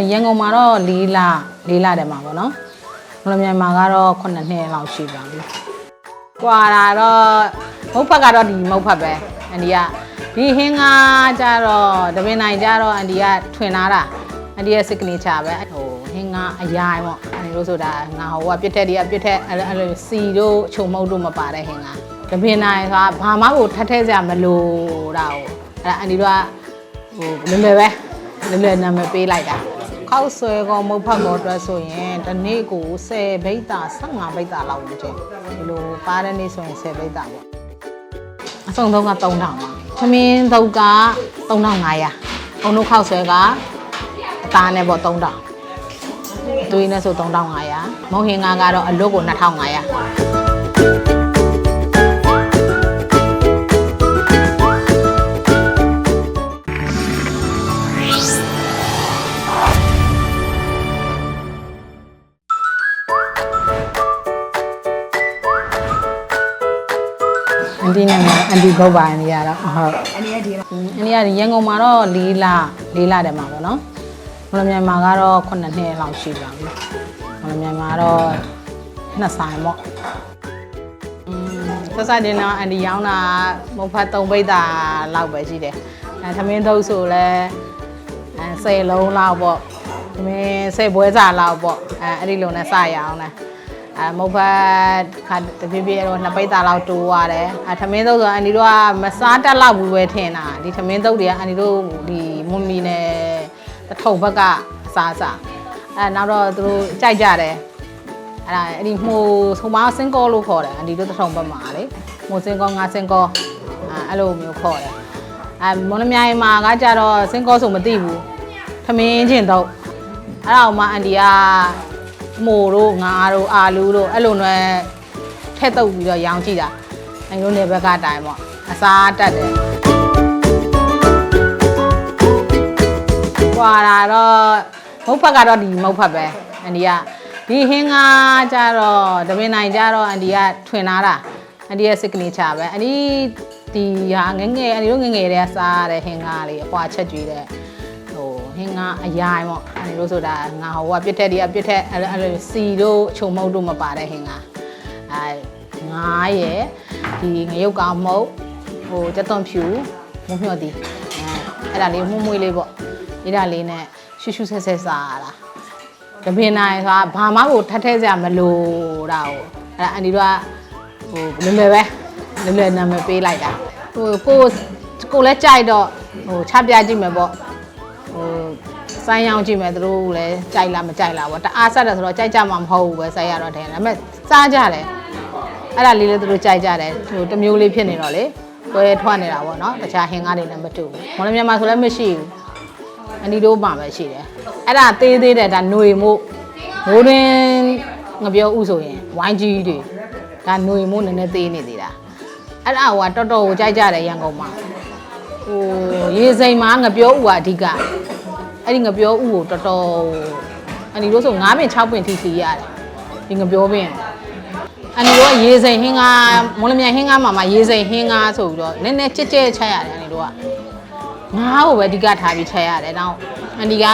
ဒီကရန်ကုန်မှာတော့၄လ၄လတယ်မှာပေါ့နော်မလမြိုင်မှာကတော့9နှစ်လောက်ရှိပါပြီကွာတာတော့မုတ်ဖက်ကတော့ဒီမုတ်ဖက်ပဲအန်ဒီကဒီဟင်းကားကြတော့တပင်နိုင်ကြတော့အန်ဒီကထွင်လာတာအန်ဒီရဲ့ signature ပဲဟိုဟင်းကားအရိုင်းပေါ့အန်ဒီတို့ဆိုတာငါဟိုကပြစ်ထက်ဒီကပြစ်ထက်အဲ့လိုအဲ့လိုစီတို့ချုံမုတ်တို့မပါတဲ့ဟင်းကားတပင်နိုင်ဆိုတာဘာမှကိုထက်ထဲစရာမလိုတာဟိုအဲ့ဒါအန်ဒီတို့ကဟိုလွယ်လွယ်ပဲလွယ်လွယ်နာမည်ပေးလိုက်တာ ခောက်ဆွဲကောမုတ်ဖတ်ကောအတွက်ဆိုရင်တစ်နေ့ကို10ဘိတ်တာ15ဘိတ်တာလောက်ဝင်ကျင်းဒီလိုပါတဲ့နေ့ဆိုရင်10ဘိတ်တာပေါ့အစုံသုံးက3000ပါသမင်းသုတ်က3500အုံတို့ခောက်ဆွဲကအသားနဲ့ပေါ့3000သွေးနဲ့ဆို3500မုံဟင်္ဂါကတော့အလွတ်ကို2500 အန်တီနဲ့အန်တီဘုတ်ပါအန်တီကတော့ဟုတ်အနည်းဒီအန်တီကရန်ကုန်မှာတော့၄လ၄လတယ်မှာပေါ့နော်မလမြိုင်မှာကတော့9နှစ်လောက်ရှိပါပြီမလမြိုင်မှာတော့နှစ်ဆိုင်ပေါ့อืมဆက်စားတင်တော့အန်တီရောင်းတာမုတ်ဖတ်3ပိတ်တာလောက်ပဲရှိတယ်အဲသမင်းသုံးဆိုလဲအဲ10လုံးလောက်ပေါ့သမင်း10ပွဲစာလောက်ပေါ့အဲအဲ့ဒီလိုနဲ့စရအောင်လဲ အဲမုတ်ဖတ်ခါတပြည့်ပြည့်တော့နှစ်ပိတ်တာလောက်တိုးရတယ်အဲထမင်းသုတ်ဆိုအန်ဒီတို့ကမစားတက်လောက်ဘူးပဲထင်တာဒီထမင်းသုတ်တွေကအန်ဒီတို့ဒီမွန်မီနဲ့တထုံဘက်ကအစားအစာအဲနောက်တော့သူတို့ကြိုက်ကြတယ်အဲ့ဒါအဲ့ဒီဟိုဆုံမစင်ကောလို့ခေါ်တယ်အန်ဒီတို့တထုံဘက်မှာလေဟိုစင်ကောငါစင်ကောအဲအဲ့လိုမျိုးခေါ်တယ်အဲမွန်လမြိုင်မှာကကြတော့စင်ကောဆိုမသိဘူးထမင်းချင်းတော့အဲ့ဒါမှအန်ဒီက မိုတို့ငါတို့အာလူတို့အဲ့လိုနဲ့ထက်တုပ်ပြီးတော့ရောင်းကြည့်တာအဲ့လိုနေဘက်ကတိုင်ပေါ့အစားတက်တယ်ကွာတာတော့မုတ်ဖက်ကတော့ဒီမုတ်ဖက်ပဲအန်ဒီကဒီဟင်းကားကြတော့တပင်နိုင်ကြတော့အန်ဒီကထွင်လာတာအန်ဒီရဲ့ signature ပဲအန်ဒီဒီဟာငယ်ငယ်အန်ဒီတို့ငယ်ငယ်တည်းကစားရတဲ့ဟင်းကားလေးအပွားချက်ကြွေးတဲ့ ဟိုဟင်းကအရိုင်းပေါ့အဲ့ဒီလိုဆိုတာငါဟိုကပြစ်ထက်ဒီကပြစ်ထက်အဲ့လိုအဲ့လိုစီတို့ချုံမုတ်တို့မပါတဲ့ဟင်းကအဲငါးရယ်ဒီငရုတ်ကောင်မုတ်ဟိုကြက်သွန်ဖြူမုံမျှော်တီအဲအဲ့ဒါလေးမှုမွေးလေးပေါ့အဲ့ဒါလေးနဲ့ရှူရှူဆက်ဆက်စားရတာတပင်နိုင်ဆိုတာဘာမှကိုထက်ထဲစရာမလိုတာဟိုအဲ့ဒါအန်ဒီတို့ကဟိုလွယ်လွယ်ပဲလွယ်လွယ်နာမည်ပေးလိုက်တာဟိုကိုကိုလည်းကြိုက်တော့ဟိုချပြကြည့်မယ်ပေါ့ဟို စိုင်းရောင်းကြည့်မယ်သူတို့လည်းကြိုက်လားမကြိုက်လားပေါ့တအားဆက်တယ်ဆိုတော့ကြိုက်ကြမှာမဟုတ်ဘူးပဲစိုက်ရတော့တယ်ဒါပေမဲ့စားကြတယ်အဲ့ဒါလေးလည်းသူတို့ကြိုက်ကြတယ်ဟိုတစ်မျိုးလေးဖြစ်နေတော့လေကွဲထွက်နေတာပေါ့နော်တခြားဟင်ကားတွေလည်းမတူဘူးမော်လမြန်မာဆိုလည်းမရှိဘူးအနီတို့မှပဲရှိတယ်အဲ့ဒါသေးသေးတယ်ဒါຫນွေမို့မိုးရင်းငပြောဥဆိုရင်ဝိုင်းကြီးတွေဒါຫນွေမို့နည်းနည်းသေးနေသေးတာအဲ့ဒါကတော်တော်ကိုကြိုက်ကြတယ်ရန်ကုန်မှာ ဟိုရေစိမ်မှာငပြောဥကအဓိက အဲ့ဒီငပြောဥကိုတော်တော်အန်ဒီတို့ဆို9ပင်6ပင်ထိစီရတယ်ဒီငပြောပင်အန်ဒီတို့ကရေစိမ်ဟင်းကားမွန်လမြိုင်ဟင်းကားမှာမှာရေစိမ်ဟင်းကားဆိုပြီးတော့နည်းနည်းကြက်ကြက်ချက်ရတယ်အန်ဒီတို့ကငါးကိုပဲအဓိကထားပြီးချက်ရတယ်နောက်အန်ဒီက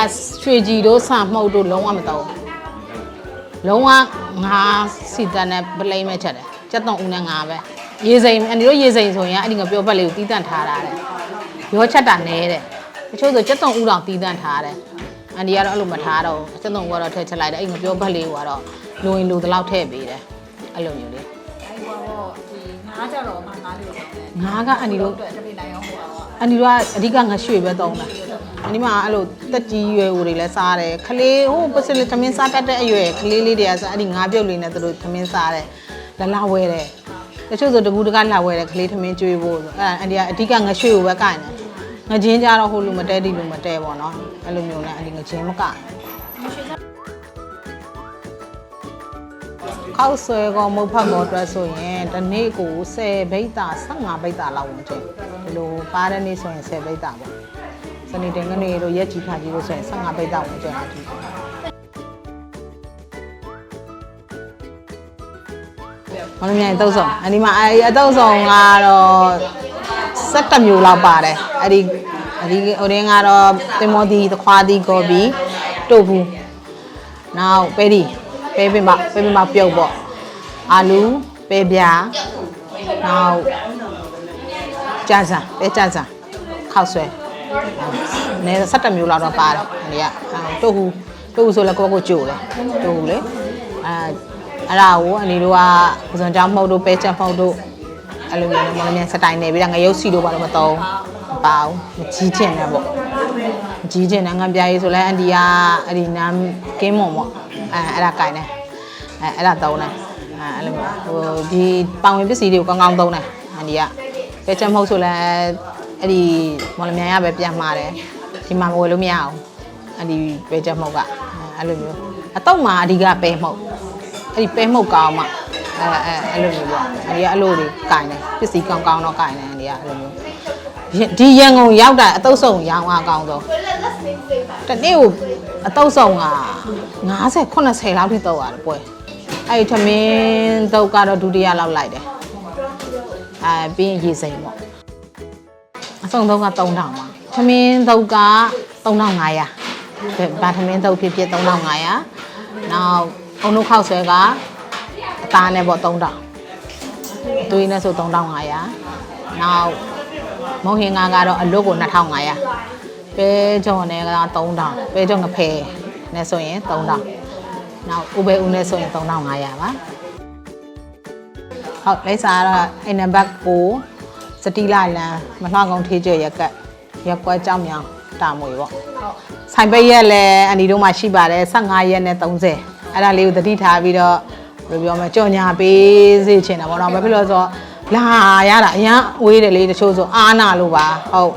ရွှေကြည်တို့ဆန်မှုတ်တို့လုံးဝမတော့ဘူးလုံးဝငါးစီတန်နဲ့ပလိမ့်မဲ့ချက်တယ်ကြက်သွန်ဦးနဲ့ငါးပဲရေစိမ်အန်ဒီတို့ရေစိမ်ဆိုရင်အဲ့ဒီငပြောဘက်လေးကိုတီးတန့်ထားတာတဲ့ရောချက်တာနဲတဲ့ တချို့ဆိုကြက်သွန်ဥတော်တီးတန့်ထားတယ်အန်ဒီကတော့အဲ့လိုမထားတော့ဘူးကြက်သွန်ဥကတော့ထည့်ချက်လိုက်တယ်အဲ့ငပြောဘက်လေးကတော့လိုရင်လိုတလောက်ထည့်ပေးတယ်အဲ့လိုမျိုးလေးအဲ့တော့ဒီငါးကြတော့မှငါးလေးတော့တယ်ငါကအန်ဒီတို့အတွက်တပိနိုင်အောင်ဟိုတော့အန်ဒီတို့ကအဓိကငရွှေပဲသုံးတာအန်ဒီမှာအဲ့လိုတက်ကြီးရွယ်ဦးတွေလည်းစားတယ်ခလေးဟိုပစလသမင်းစားတတ်တဲ့အရွယ်ခလေးလေးတွေကစားအဲ့ဒီငါပြုတ်လေးနဲ့သူတို့သမင်းစားတယ်လလဝဲတယ်တချို့ဆိုတကူတကလှဝဲတယ်ခလေးသမင်းကျွေးဖို့ဆိုအဲ့အန်ဒီကအဓိကငရွှေကိုပဲကင်တယ် ငချင်းကြတော့ဟိုလူမတဲဒီလူမတဲပေါ့နော်အဲ့လိုမျိုးနဲ့အန်ဒီငချင်းမကင်ခောက်ဆွဲကောမုတ်ဖတ်ကောအတွက်ဆိုရင်တစ်နေ့ကို10ဘိတ်တာ15ဘိတ်တာလောက်ဝင်ကျင်းဒီလိုပါတဲ့နေ့ဆိုရင်10ဘိတ်တာပေါ့စနေတင်ကနေတို့ရက်ကြီးခါကြီးလို့ဆိုရင်15ဘိတ်တာဝင်ကျင်းတာဒီမလို့မြိုင်အတုပ်ဆောင်အဒီမှာအဲအတုပ်ဆောင်ကတော့ 17မျိုးလောက်ပါတယ်အဲ့ဒီအဲ့ဒီဟိုတင်းကတော့တင်မောတီသခွားတီကော်ပီတို့ဘူးနောက်ပဲဒီပဲပင်မပဲပင်မပြုတ်ပေါ့အာလူပဲပြာနောက်ကြာစံပဲကြာစံခောက်ဆွဲနဲ17မျိုးလောက်တော့ပါတယ်ဒီကတို့ဘူးတို့ဘူးဆိုလည်းကိုယ့်ကိုယ်ကြိုတယ်တို့ဘူးလေအဲအဲ့ဒါကိုအနေတို့ကပဇွန်ကြောင်းမှုတ်တို့ပဲချက်မှုတ်တို့ အဲ့လိုမျိုးမလည်းစတိုင်နေပြီးတော့ငရုတ်စီတို့ဘာလို့မသုံးမပါဘူးမကြီးကျင်တယ်ပေါ့ကြီးကျင်တယ်ငံပြားရေးဆိုလဲအန်တီကအဲ့ဒီနာမ်ကင်းမွန်ပေါ့အဲအဲ့ဒါကင်တယ်အဲအဲ့ဒါသုံးတယ်အဲအဲ့လိုမျိုးဟိုဒီပောင်ဝင်ပစ္စည်းတွေကိုကောင်းကောင်းသုံးတယ်အန်တီကပဲချက်မဟုတ်ဆိုလဲအဲ့ဒီမော်လမြိုင်ရပဲပြန်မှားတယ်ဒီမှာမဝယ်လို့မရအောင်အန်တီပဲချက်မဟုတ်ကအဲအဲ့လိုမျိုးအတော့မှာအဓိကပဲမဟုတ်အဲ့ဒီပဲမဟုတ်ကောင်းမှ အဲအဲအဲ့လိုမျိုးပေါ့အန်တီကအဲ့လိုတွေကင်တယ်ပစ္စည်းကောင်းကောင်းတော့ကင်တယ်အန်တီကအဲ့လိုမျိုးဒီရန်ကုန်ရောက်တာအတုပ်ဆောင်ရောင်းအားကောင်းဆုံးတနေ့ကိုအတုပ်ဆောင်က90 80လောက်ထိတော့ရတယ်ပွဲအဲ့ဒီသမင်းတုပ်ကတော့ဒုတိယလောက်လိုက်တယ်အဲပြီးရင်ရေစိမ်ပေါ့အစုံတော့က3000ပါသမင်းတုပ်က3500ဗာသမင်းတုပ်ဖြစ်ဖြစ်3500နောက်အုံတို့ခောက်ဆွဲကအ သားနဲ့ပေါ့3000သွေးနဲ့ဆို3500နောက်မုံဟင်္ဂါကတော့အလွတ်ကို2500ပဲကြော်နဲ့က3000ပဲကြော်ငဖယ်နဲ့ဆိုရင်3000နောက်ဥပဲဦးနဲ့ဆိုရင်3500ပါဟုတ်လိပ်စာကတော့အိမ်နံပါတ်9စတီလာလန်မလှကုန်းထေးကျွရက်ကက်ရက်ကွက်ကြောင်မြောင်တာမွေပေါ့ဆိုင်ပိတ်ရက်လည်းအနီတို့မှရှိပါတယ်15ရက်နဲ့30အဲ့ဒါလေးကိုသတိထားပြီးတော့ ဘယ်လိုပြောမလဲကြော်ညာပေးစေချင်တာပေါ့နော်ဘာဖြစ်လို့လဲဆိုတော့လာရတာအရန်ဝေးတယ်လေတချို့ဆိုအားနာလို့ပါဟုတ်